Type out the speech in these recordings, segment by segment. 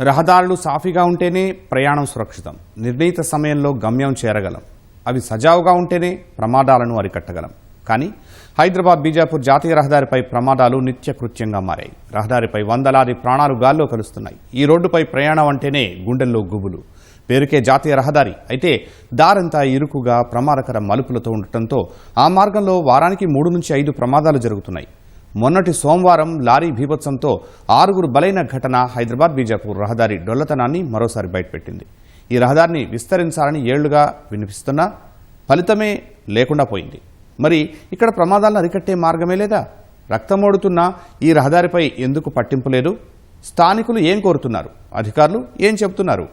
రహదారులు సాఫీగా ఉంటేనే ప్రయాణం సురక్షితం. నిర్ణీత సమయంలో గమ్యం చేరగలం. అవి సజావుగా ఉంటేనే ప్రమాదాలను అరికట్టగలం. కానీ హైదరాబాద్ బీజాపూర్ జాతీయ రహదారిపై ప్రమాదాలు నిత్యకృత్యంగా మారాయి. రహదారిపై వందలాది ప్రాణాలు గాల్లో కలుస్తున్నాయి ఈ రోడ్డుపై ప్రయాణం అంటేనే గుండెల్లో గుబులు. పేరుకే జాతీయ రహదారి అయితే దారంతా ఇరుకుగా ప్రమాదకర మలుపులతో ఉండటంతో ఆ మార్గంలో వారానికి మూడు నుంచి ఐదు ప్రమాదాలు జరుగుతున్నాయి. మొన్నటి సోమవారం లారీ భీభత్సంతో ఆరుగురు బలైన ఘటన హైదరాబాద్ బీజాపూర్ రహదారి డొల్లతనాన్ని మరోసారి బయటపెట్టింది. ఈ రహదారిని విస్తరించాలని ఏళ్ళుగా వినిపిస్తున్నా ఫలితమే లేకుండా పోయింది. మరి ఇక్కడ ప్రమాదాలను అరికట్టే మార్గమే లేదా? రక్తమోడుతున్న ఈ రహదారిపై ఎందుకు పట్టింపు లేదు? స్థానికులు ఏం కోరుతున్నారు? అధికారులు ఏం చెబుతున్నారు?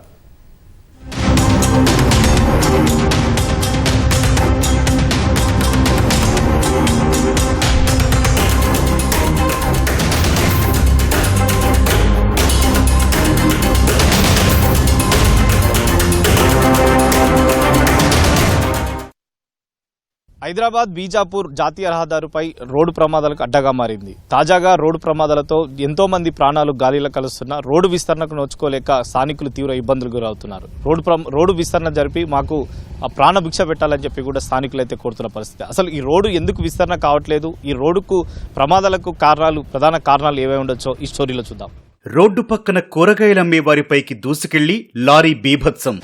హైదరాబాద్ బీజాపూర్ జాతీయ రహదారుపై రోడ్డు ప్రమాదాలకు అడ్డగా మారింది. తాజాగా రోడ్డు ప్రమాదాలతో ఎంతో మంది ప్రాణాలు గాలిలో కలుస్తున్నా రోడ్డు విస్తరణకు నోచుకోలేక స్థానికులు తీవ్ర ఇబ్బందులు గురవుతున్నారు. రోడ్డు రోడ్డు విస్తరణ జరిపి మాకు ఆ ప్రాణ భిక్ష పెట్టాలని చెప్పి కూడా స్థానికులు అయితే కోరుతున్న పరిస్థితి. అసలు ఈ రోడ్డు ఎందుకు విస్తరణ కావట్లేదు? ఈ రోడ్డుకు ప్రమాదాలకు కారణాలు ప్రధాన కారణాలు ఏవై ఉండొచ్చో ఈ స్టోరీలో చూద్దాం. రోడ్డు పక్కన కూరగాయలమ్మే వారిపైకి దూసుకెళ్ళి లారీ బీభత్సం.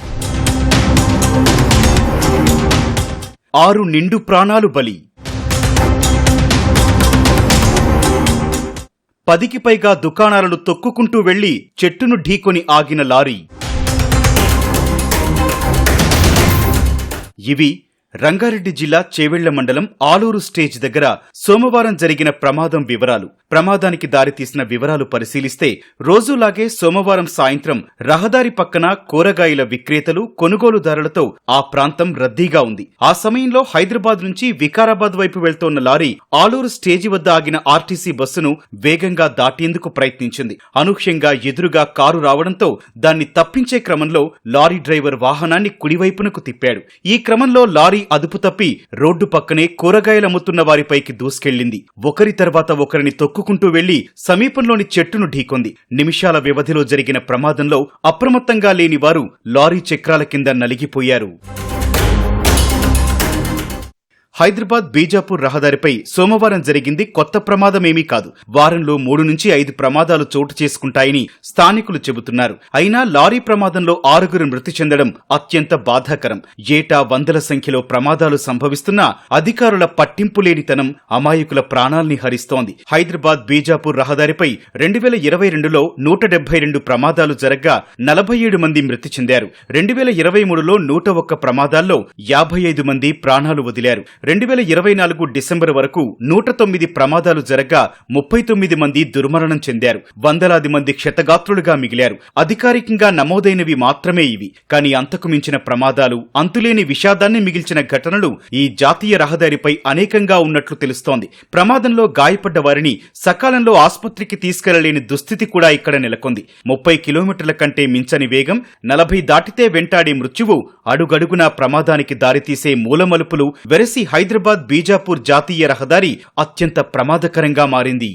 ఆరు నిండు ప్రాణాలు బలి. పదికి పైగా దుకాణాలను తొక్కుకుంటూ వెళ్ళి చెట్టును ఢీకొని ఆగిన లారీ. ఇవి రంగారెడ్డి జిల్లా చేవెళ్ళ మండలం ఆలూరు స్టేజ్ దగ్గర సోమవారం జరిగిన ప్రమాదం వివరాలు. ప్రమాదానికి దారితీసిన వివరాలు పరిశీలిస్తే రోజులాగే సోమవారం సాయంత్రం రహదారి పక్కన కూరగాయల విక్రేతలు కొనుగోలుదారులతో ఆ ప్రాంతం రద్దీగా ఉంది. ఆ సమయంలో హైదరాబాద్ నుంచి వికారాబాద్ వైపు వెళ్తోన్న లారీ ఆలూరు స్టేజి వద్ద ఆగిన ఆర్టీసీ బస్సును వేగంగా దాటేందుకు ప్రయత్నించింది. అనూహ్యంగా ఎదురుగా కారు రావడంతో దాన్ని తప్పించే క్రమంలో లారీ డ్రైవర్ వాహనాన్ని కుడివైపునకు తిప్పాడు. ఈ క్రమంలో లారీ అదుపు తప్పి రోడ్డు పక్కనే కూరగాయలమ్ముతున్న వారిపైకి దూసుకెళ్ళింది ఒకరి తర్వాత ఒకరిని తొక్కుకుంటూ వెళ్ళి సమీపంలోని చెట్టును ఢీకొంది. నిమిషాల వ్యవధిలో జరిగిన ప్రమాదంలో అప్రమత్తంగా లేని వారు లారీ చక్రాల కింద నలిగిపోయారు. హైదరాబాద్ బీజాపూర్ రహదారిపై సోమవారం జరిగింది కొత్త ప్రమాదమేమీ కాదు. వారంలో మూడు నుంచి ఐదు ప్రమాదాలు చోటు చేసుకుంటాయని స్థానికులు చెబుతున్నారు. అయినా లారీ ప్రమాదంలో ఆరుగురు మృతి చెందడం అత్యంత బాధాకరం. ఏటా వందల సంఖ్యలో ప్రమాదాలు సంభవిస్తున్నా అధికారుల పట్టింపు లేనితనం అమాయకుల ప్రాణాల్ని హరిస్తోంది. హైదరాబాద్ బీజాపూర్ రహదారిపై రెండు వేల ఇరవై రెండులో నూట డెబ్బై రెండు ప్రమాదాలు జరగ్గా నలభై ఏడు మంది మృతి చెందారు. రెండు వేల ఇరవై మూడులో నూట ఒక్క ప్రమాదాల్లో యాభై ఐదు మంది ప్రాణాలు వదిలారు. రెండు వేల ఇరవై నాలుగు డిసెంబర్ వరకు నూట తొమ్మిది ప్రమాదాలు జరగ్గా ముప్పై తొమ్మిది మంది దుర్మరణం చెందారు. వందలాది మంది క్షతగాత్రులుగా మిగిలారు. అధికారికంగా నమోదైనవి మాత్రమే ఇవి. కానీ అంతకు మించిన ప్రమాదాలు అంతులేని విషాదాన్ని మిగిల్చిన ఘటనలు ఈ జాతీయ రహదారిపై అనేకంగా ఉన్నట్లు తెలుస్తోంది. ప్రమాదంలో గాయపడ్డ వారిని సకాలంలో ఆసుపత్రికి తీసుకెళ్ళలేని దుస్థితి కూడా ఇక్కడ నెలకొంది. ముప్పై కిలోమీటర్ల కంటే మించని వేగం నలభై దాటితే వెంటాడే మృత్యువు అడుగడుగునా ప్రమాదానికి దారితీసే మూలమలుపులు వెరసి హైదరాబాద్ బీజాపూర్ జాతీయ రహదారి అత్యంత ప్రమాదకరంగా మారింది.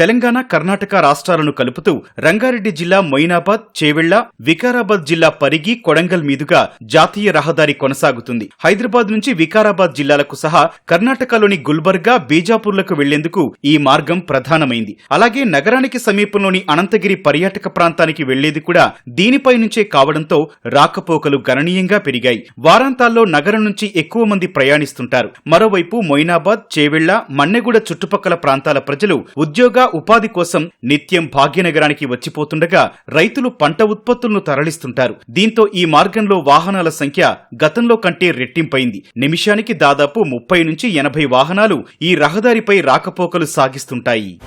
తెలంగాణ కర్ణాటక రాష్ట్రాలను కలుపుతూ రంగారెడ్డి జిల్లా మొయినాబాద్ చేవెళ్ళ వికారాబాద్ జిల్లా పరిగి కొడంగల్ మీదుగా జాతీయ రహదారి కొనసాగుతుంది. హైదరాబాద్ నుంచి వికారాబాద్ జిల్లాలకు సహా కర్ణాటకలోని గుల్బర్గా బీజాపూర్లకు వెళ్ళేందుకు ఈ మార్గం ప్రధానమైంది. అలాగే నగరానికి సమీపంలోని అనంతగిరి పర్యాటక ప్రాంతానికి వెళ్ళేది కూడా దీనిపై నుంచే కావడంతో రాకపోకలు గణనీయంగా పెరిగాయి. వారాంతాల్లో నగరం నుంచి ఎక్కువ మంది ప్రయాణిస్తుంటారు. మరోవైపు మొయినాబాద్ చేవెళ్ళ మన్నెగూడ చుట్టుపక్కల ప్రాంతాల ప్రజలు ఉద్యోగ ఉపాధి కోసం నిత్యం భాగ్యనగరానికి వచ్చిపోతుండగా రైతులు పంట ఉత్పత్తులను తరలిస్తుంటారు. దీంతో ఈ మార్గంలో వాహనాల సంఖ్య గతంలో కంటే రెట్టింపైంది. నిమిషానికి దాదాపు ముప్పై నుంచి ఎనభై వాహనాలు ఈ రహదారిపై రాకపోకలు సాగిస్తుంటాయి.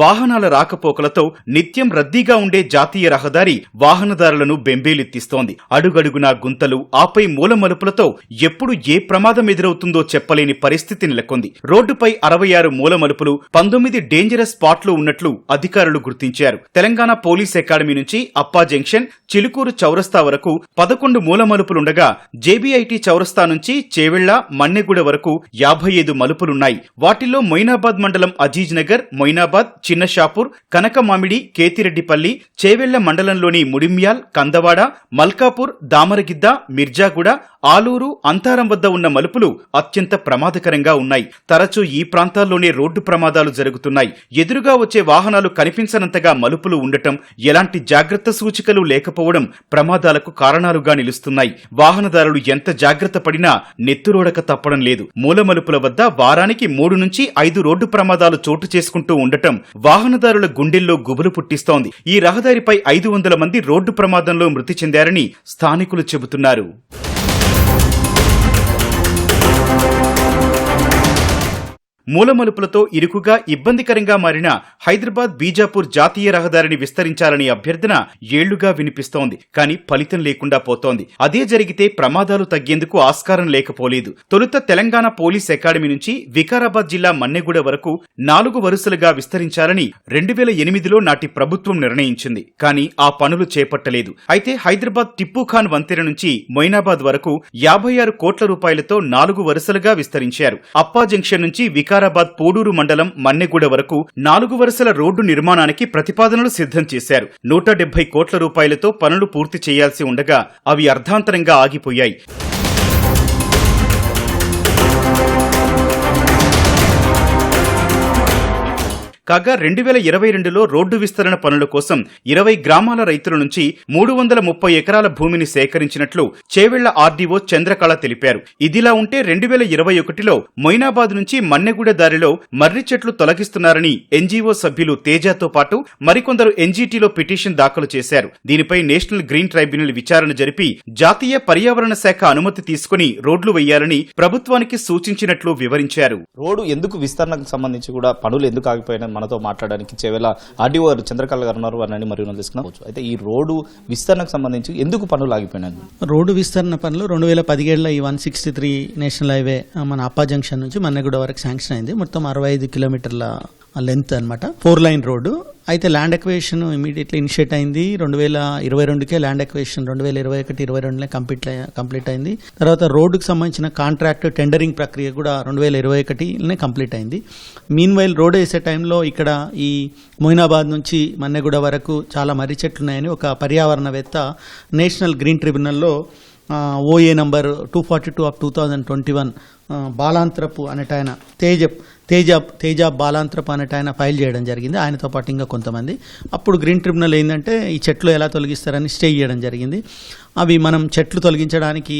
వాహనాల రాకపోకలతో నిత్యం రద్దీగా ఉండే జాతీయ రహదారి వాహనదారులను బెంబేలెత్తిస్తోంది. అడుగడుగునా గుంతలు ఆపై మూల మలుపులతో ఎప్పుడు ఏ ప్రమాదం ఎదురవుతుందో చెప్పలేని పరిస్థితి నెలకొంది. రోడ్డుపై అరవై ఆరు మూల మలుపులు పంతొమ్మిది డేంజరస్ స్పాట్లు ఉన్నట్లు అధికారులు గుర్తించారు. తెలంగాణ పోలీస్ అకాడమీ నుంచి అప్పా జంక్షన్ చిలుకూరు చౌరస్తా వరకు పదకొండు మూలమలుపులుండగా జేబీఐటీ చౌరస్తా నుంచి చేవెళ్ళ మన్నెగూడ వరకు యాభై ఐదు మలుపులున్నాయి. వాటిల్లో మొయినాబాద్ మండలం అజీజ్ నగర్ మొయినాబాద్ చిన్నషాపూర్ కనకమామిడి కేతిరెడ్డిపల్లి చేవెళ్ళ మండలంలోని ముడిమ్యాల్ కందవాడ మల్కాపూర్ దామరగిద్ద మిర్జాగూడ ఆలూరు అంతారం వద్ద ఉన్న మలుపులు అత్యంత ప్రమాదకరంగా ఉన్నాయి. తరచూ ఈ ప్రాంతాల్లోనే రోడ్డు ప్రమాదాలు జరుగుతున్నాయి. ఎదురుగా వచ్చే వాహనాలు కనిపించనంతగా మలుపులు ఉండటం ఎలాంటి జాగ్రత్త సూచికలు లేకపోవడం ప్రమాదాలకు కారణాలుగా నిలుస్తున్నాయి. వాహనదారులు ఎంత జాగ్రత్త పడినా నెత్తురోడక తప్పడం లేదు. మూల మలుపుల వద్ద వారానికి మూడు నుంచి ఐదు రోడ్డు ప్రమాదాలు చోటు చేసుకుంటూ ఉండటం వాహనదారుల గుండెల్లో గుబులు పుట్టిస్తోంది. ఈ రహదారిపై ఐదు వందల మంది రోడ్డు ప్రమాదంలో మృతి చెందారని స్థానికులు చెబుతున్నారు. మూలమలుపులతో ఇరుకుగా ఇబ్బందికరంగా మారిన హైదరాబాద్ బీజాపూర్ జాతీయ రహదారిని విస్తరించాలని అభ్యర్థన ఏళ్ళుగా వినిపిస్తోంది. కానీ ఫలితం లేకుండా పోతోంది. అదే జరిగితే ప్రమాదాలు తగ్గేందుకు ఆస్కారం లేకపోలేదు. తొలుత తెలంగాణ పోలీస్ అకాడమీ నుంచి వికారాబాద్ జిల్లా మన్నెగూడ వరకు నాలుగు వరుసలుగా విస్తరించాలని రెండు వేల ఎనిమిదిలో నాటి ప్రభుత్వం నిర్ణయించింది. కానీ ఆ పనులు చేపట్టలేదు. అయితే హైదరాబాద్ టిప్పుఖాన్ వంతెన నుంచి మొయినాబాద్ వరకు యాభై ఆరు కోట్ల రూపాయలతో నాలుగు వరుసలుగా విస్తరించారు. అప్పా జంక్షన్ నుంచి వికారాబాద్ పోడూరు మండలం మన్నెగూడ వరకు నాలుగు వరుసల రోడ్డు నిర్మాణానికి ప్రతిపాదనలు సిద్ధం చేశారు. నూట డెబ్బై కోట్ల రూపాయలతో పనులు పూర్తి చేయాల్సి ఉండగా అవి అర్ధాంతరంగా ఆగిపోయాయి. కాగా రెండు వేల ఇరవై రెండులో రోడ్డు విస్తరణ పనుల కోసం ఇరవై గ్రామాల రైతుల నుంచి మూడు వందల ముప్పై ఎకరాల భూమిని సేకరించినట్లు చేవెళ్ళ ఆర్డీఓ చంద్రకళ తెలిపారు. ఇదిలా ఉంటే రెండు వేల ఇరవై ఒకటిలో మొయినాబాద్ నుంచి మన్నెగూడ దారిలో మర్రి చెట్లు తొలగిస్తున్నారని ఎన్జీఓ సభ్యులు తేజాతో పాటు మరికొందరు ఎన్జీటీలో పిటిషన్ దాఖలు చేశారు. దీనిపై నేషనల్ గ్రీన్ ట్రైబ్యునల్ విచారణ జరిపి జాతీయ పర్యావరణ శాఖ అనుమతి తీసుకుని రోడ్లు వేయాలని ప్రభుత్వానికి సూచించినట్లు వివరించారు. రోడ్డు ఎందుకు విస్తరణకు సంబంధించి కూడా పనులు ఎందుకు ఆగిపోయినా మనతో మాట్లాడడానికి చేవేళ ఆర్డీఓ చంద్రకళ గారు ఉన్నారు వారిని మరియు మనం అయితే ఈ రోడ్డు విస్తరణకు సంబంధించి ఎందుకు పనులు ఆగిపోయినాయి? రోడ్డు విస్తరణ పనులు రెండు వేల పదిహేడులో ఈ one sixty three national highway మన అప్పా జంక్షన్ నుంచి మన్నెగూడ వరకు శాంక్షన్ అయింది. మొత్తం అరవై ఐదు కిలోమీటర్ల లెంత్ అనమాట ఫోర్ లైన్ రోడ్డు. అయితే ల్యాండ్ ఎక్వేషన్ ఇమీడియట్లీ ఇనిషియేట్ అయింది. రెండు వేల ఇరవై రెండుకే ల్యాండ్ ఎక్వేషన్ రెండు వేల ఇరవై ఒకటి ఇరవై రెండులో కంప్లీట్ కంప్లీట్ అయింది. తర్వాత రోడ్డుకు సంబంధించిన కాంట్రాక్ట్ టెండరింగ్ ప్రక్రియ కూడా రెండు వేల ఇరవై ఒకటిలోనే కంప్లీట్ అయింది. మీన్ వైల్ రోడ్ వేసే టైంలో ఇక్కడ ఈ మొయినాబాద్ నుంచి మన్నెగూడ వరకు చాలా మర్రి చెట్లున్నాయని ఒక పర్యావరణవేత్త national green ట్రిబ్యునల్లో OA number two forty two of two thousand twenty one Balantrapu అనేట ఆయన తేజ తేజ తేజ బాలాంత్రపు అనేట ఆయన ఫైల్ చేయడం జరిగింది. ఆయనతో పాటు ఇంకా కొంతమంది. అప్పుడు గ్రీన్ ట్రిబ్యునల్ ఏంటంటే ఈ చెట్లు ఎలా తొలగిస్తారని స్టే చేయడం జరిగింది. అవి మనం చెట్లు తొలగించడానికి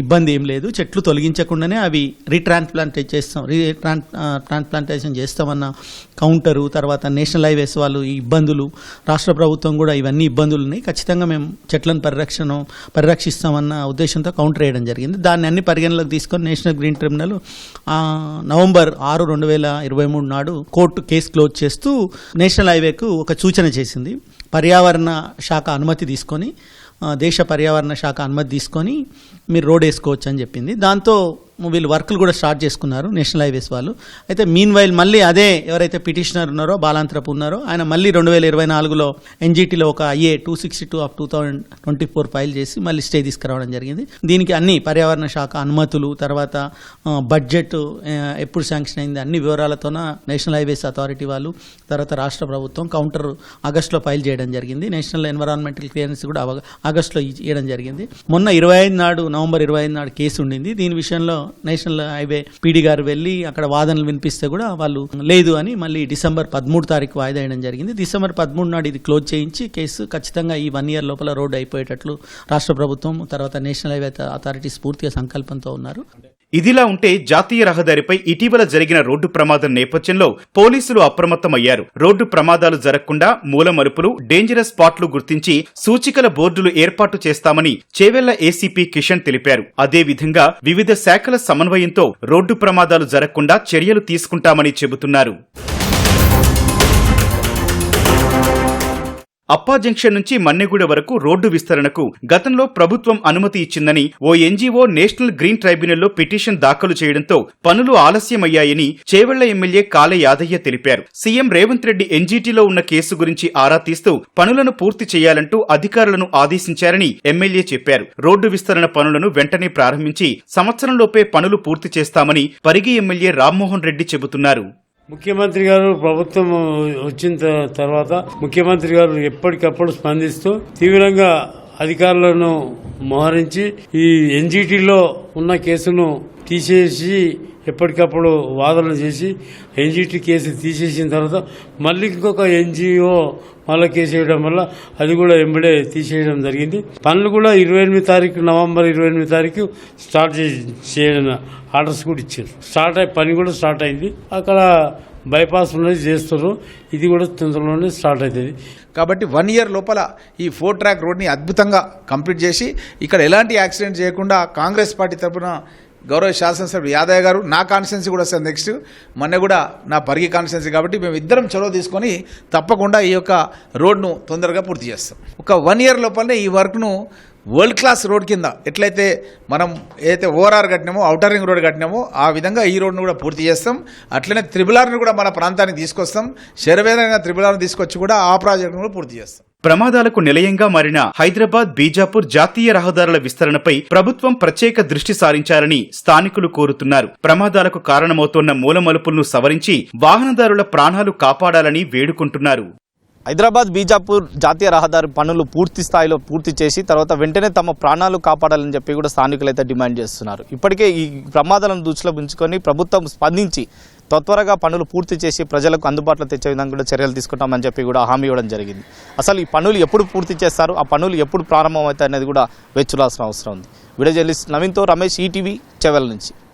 ఇబ్బంది ఏం లేదు. చెట్లు తొలగించకుండానే అవి రీట్రాన్స్ప్లాంట్ చేస్తాం రీ ట్రాన్స్ప్లాంటేషన్ చేస్తామన్న కౌంటరు తర్వాత నేషనల్ హైవేస్ వాళ్ళు ఈ ఇబ్బందులు రాష్ట్ర ప్రభుత్వం కూడా ఇవన్నీ ఇబ్బందులు ఉన్నాయి. ఖచ్చితంగా మేము చెట్లను పరిరక్షణ పరిరక్షిస్తామన్న ఉద్దేశంతో కౌంటర్ వేయడం జరిగింది. దాన్ని అన్ని పరిగణలోకి తీసుకొని నేషనల్ గ్రీన్ ట్రిబ్యునల్ నవంబర్ ఆరు రెండు వేల ఇరవై మూడు నాడు కోర్టు కేసు క్లోజ్ చేస్తూ నేషనల్ హైవేకు ఒక సూచన చేసింది. పర్యావరణ శాఖ అనుమతి తీసుకొని దేశ పర్యావరణ శాఖ అనుమతి తీసుకొని మీరు రోడ్ వేసుకోవచ్చు అని చెప్పింది. దాంతో వీళ్ళు వర్కులు కూడా స్టార్ట్ చేసుకున్నారు నేషనల్ హైవేస్ వాళ్ళు. అయితే మీన్ వైల్ మళ్ళీ అదే ఎవరైతే పిటిషనర్ ఉన్నారో బాలాంతరపు ఉన్నారో ఆయన మళ్ళీ రెండు వేల ఇరవై నాలుగులో ఎన్జిటీలో ఒక IA two sixty two of two thousand twenty four file చేసి మళ్ళీ స్టే తీసుకురావడం జరిగింది. దీనికి అన్ని పర్యావరణ శాఖ అనుమతులు తర్వాత బడ్జెట్ ఎప్పుడు శాంక్షన్ అయింది అన్ని వివరాలతోన నేషనల్ హైవేస్ అథారిటీ వాళ్ళు తర్వాత రాష్ట్ర ప్రభుత్వం కౌంటర్ ఆగస్టులో ఫైల్ చేయడం జరిగింది. నేషనల్ ఎన్విరాన్మెంటల్ క్లియరెన్స్ కూడా ఆగస్టులో ఇవ్వడం జరిగింది. మొన్న ఇరవై ఐదు నాడు నవంబర్ ఇరవై ఐదు నాడు కేసు ఉండింది. దీని విషయంలో నేషనల్ హైవే పీడీ గారు వెళ్ళి అక్కడ వాదనలు వినిపిస్తే కూడా వాళ్ళు లేదు అని మళ్ళీ డిసెంబర్ పదమూడు తారీఖు వాయిదా వేయడం జరిగింది. డిసెంబర్ పదమూడు నాడు ఇది క్లోజ్ చేయించి కేసు ఖచ్చితంగా ఈ వన్ ఇయర్ లోపల రోడ్డు అయిపోయేటట్లు రాష్ట్ర ప్రభుత్వం తర్వాత నేషనల్ హైవే అథారిటీస్ పూర్తిగా సంకల్పంతో ఉన్నారు. ఇదిలా ఉంటే జాతీయ రహదారిపై ఇటీవల జరిగిన రోడ్డు ప్రమాదం నేపథ్యంలో పోలీసులు అప్రమత్తమయ్యారు. రోడ్డు ప్రమాదాలు జరగకుండా మూల మలుపులు డేంజరస్ స్పాట్లు గుర్తించి సూచికల బోర్డులు ఏర్పాటు చేస్తామని చేవెళ్ళ ఏసీపీ కిషన్ తెలిపారు. అదేవిధంగా వివిధ శాఖల సమన్వయంతో రోడ్డు ప్రమాదాలు జరగకుండా చర్యలు తీసుకుంటామని చెబుతున్నారు. అప్పా జంక్షన్ నుంచి మన్నెగూడ వరకు రోడ్డు విస్తరణకు గతంలో ప్రభుత్వం అనుమతి ఇచ్చిందని ఓ ఎన్జీఓ నేషనల్ గ్రీన్ ట్రైబ్యునల్లో పిటిషన్ దాఖలు చేయడంతో పనులు ఆలస్యమయ్యాయని చేవెళ్ళ ఎమ్మెల్యే కాల యాదయ్య తెలిపారు. సీఎం రేవంత్ రెడ్డి ఎన్జీటీలో ఉన్న కేసు గురించి ఆరా తీస్తూ పనులను పూర్తి చేయాలంటూ అధికారులను ఆదేశించారని ఎమ్మెల్యే చెప్పారు. రోడ్డు విస్తరణ పనులను వెంటనే ప్రారంభించి సంవత్సరంలోపే పనులు పూర్తి చేస్తామని పరిగి ఎమ్మెల్యే రామ్మోహన్ రెడ్డి చెబుతున్నారు. ముఖ్యమంత్రి గారు ప్రభుత్వం వచ్చిన తర్వాత ముఖ్యమంత్రి గారు ఎప్పటికప్పుడు స్పందిస్తూ తీవ్రంగా అధికారులను మోహరించి ఈ ఎన్జిటిలో ఉన్న కేసును తీసేసి ఎప్పటికప్పుడు వాదనలు చేసి ఎన్జీటీ కేసు తీసేసిన తర్వాత మళ్ళీ ఇంకొక ఎన్జిఓ మళ్ళీ కేసు వేయడం వల్ల అది కూడా ఎంబడే తీసేయడం జరిగింది. పనులు కూడా ఇరవై ఎనిమిది తారీఖు నవంబర్ ఇరవై ఎనిమిది తారీఖు స్టార్ట్ చేసి చేయడం ఆర్డర్స్ కూడా ఇచ్చారు. స్టార్ట్ అయ్యి పని కూడా స్టార్ట్ అయింది. అక్కడ బైపాస్ ఉన్నది చేస్తున్నారు ఇది కూడా తొందరలోనే స్టార్ట్ అవుతుంది కాబట్టి వన్ ఇయర్ లోపల ఈ ఫోర్ ట్రాక్ రోడ్ని అద్భుతంగా కంప్లీట్ చేసి ఇక్కడ ఎలాంటి యాక్సిడెంట్ చేయకుండా కాంగ్రెస్ పార్టీ తరపున గౌరవ శాసనసభ్యుడు యాదయ్య గారు నా కాన్స్టెన్సీ కూడా వస్తుంది నెక్స్ట్. మొన్న కూడా నా పరిగి కాన్స్టెన్సీ కాబట్టి మేము ఇద్దరం చొరవ తీసుకొని తప్పకుండా ఈ యొక్క రోడ్ను తొందరగా పూర్తి చేస్తాం. ఒక వన్ ఇయర్ లోపలనే ఈ వర్క్ను వరల్డ్ క్లాస్ రోడ్ కింద ఎట్లయితే మనం ఏదైతే ఓఆర్ఆర్ కట్టినామో ఔటర్ రింగ్ రోడ్ కట్టినామో ఆ విధంగా ఈ రోడ్ను కూడా పూర్తి చేస్తాం. అట్లనే త్రిబులార్ని కూడా మన ప్రాంతానికి తీసుకొస్తాం. శరవేదైన త్రిబులార్ని తీసుకొచ్చి కూడా ఆ ప్రాజెక్టును కూడా పూర్తి చేస్తాం. ప్రమాదాలకు నిలయంగా మారిన హైదరాబాద్ బీజాపూర్ జాతీయ రహదారుల విస్తరణపై ప్రభుత్వం ప్రత్యేక దృష్టి సారించాలని స్థానికులు కోరుతున్నారు. ప్రమాదాలకు కారణమవుతోన్న మూలమలుపులను సవరించి వాహనదారుల ప్రాణాలు కాపాడాలని వేడుకుంటున్నారు. హైదరాబాద్ బీజాపూర్ జాతీయ రహదారి పనులు పూర్తి స్థాయిలో పూర్తి చేసి తర్వాత వెంటనే తమ ప్రాణాలు కాపాడాలని చెప్పి కూడా స్థానికులైతే డిమాండ్ చేస్తున్నారు. ఇప్పటికే ఈ ప్రమాదాలను దృష్టిలో ఉంచుకొని ప్రభుత్వం స్పందించి త్వరగా పనులు పూర్తి చేసి ప్రజలకు అందుబాటులో తెచ్చే విధంగా కూడా చర్యలు తీసుకుంటామని చెప్పి కూడా హామీ ఇవ్వడం జరిగింది. అసలు ఈ పనులు ఎప్పుడు పూర్తి చేస్తారు? ఆ పనులు ఎప్పుడు ప్రారంభమవుతాయి అనేది కూడా వెచ్చులాల్సిన అవసరం ఉంది. వీడియో జర్నలిస్ట్ నవీన్తో రమేష్ ఈటీవీ చెవెల్ నుంచి.